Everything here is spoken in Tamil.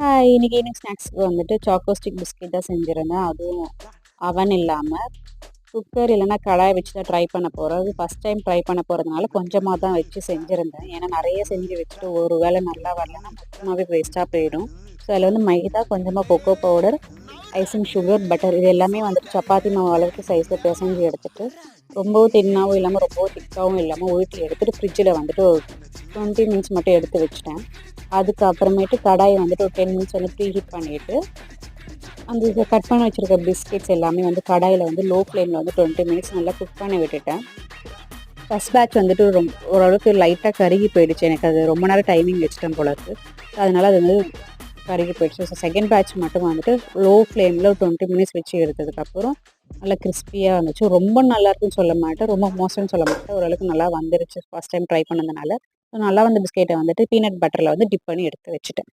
இன்னைக்கு ஈவினிங் ஸ்நாக்ஸ்க்கு வந்துட்டு சாக்கோ ஸ்டிக் பிஸ்கெட் தான் செஞ்சுருந்தேன். அதுவும் அவன் இல்லாமல் குக்கர் இல்லைன்னா கடாய் வச்சு தான் ட்ரை பண்ண போகிறோம் அது ஃபஸ்ட் டைம் ட்ரை பண்ண போகிறதுனால கொஞ்சமாக தான் வச்சு செஞ்சுருந்தேன். ஏன்னா நிறைய செஞ்சு வச்சுட்டு ஒரு வேளை நல்லா வரலன்னா மொத்தமாகவே வேஸ்ட்டாக போயிடும். ஸோ அதில் வந்து மைதா கொஞ்சமாக cocoa powder icing sugar butter இது எல்லாமே வந்துட்டு சப்பாத்தி மாவு அளவுக்கு சைஸில் பிசைஞ்சு எடுத்துட்டு ரொம்பவும் தின்னாகவும் இல்லாமல் ரொம்பவும் திக்காகவும் இல்லாமல் வீட்டில் எடுத்துகிட்டு ஃப்ரிட்ஜில் வந்துட்டு ஒரு டுவெண்ட்டி மினிட்ஸ் மட்டும் எடுத்து வச்சுட்டேன். அதுக்கப்புறமேட்டு கடாயை வந்துட்டு ஒரு டென் மினிட்ஸ் வந்து ப்ரீ ஹீட் பண்ணிவிட்டு அந்த இதை கட் பண்ணி வச்சுருக்க பிஸ்கெட்ஸ் எல்லாமே வந்து கடாயில் வந்து லோ ஃப்ளேமில் வந்து டுவெண்ட்டி மினிட்ஸ் நல்லா குக் பண்ணி விட்டுட்டேன். ஃபஸ்ட் பேட்ச் வந்துட்டு ரொம்ப ஓரளவுக்கு லைட்டாக கருகி போயிடுச்சு. எனக்கு அது ரொம்ப நேரம் டைமிங் வச்சுட்டேன் போல இருக்குது அதனால் அது வந்து கருகி போயிடுச்சு. ஸோ செகண்ட் பேட்ச் மட்டும் வந்துட்டு லோ ஃப்ளேமில் டுவெண்ட்டி மினிட்ஸ் வச்சு எடுத்ததுக்கப்புறம் நல்லா கிறிஸ்பியாக வந்துச்சு. ரொம்ப நல்லா இருக்குன்னு சொல்ல மாட்டேன். ரொம்ப மோசம்னு சொல்ல மாட்டேன். ஓரளவுக்கு நல்லா வந்துருச்சு. ஃபஸ்ட் டைம் ட்ரை பண்ணதுனால. ஸோ நல்லா வந்த பிஸ்கெட்டை வந்துட்டு பீனட் பட்டரில் வந்து டிப் பண்ணி எடுத்து வச்சுட்டேன்.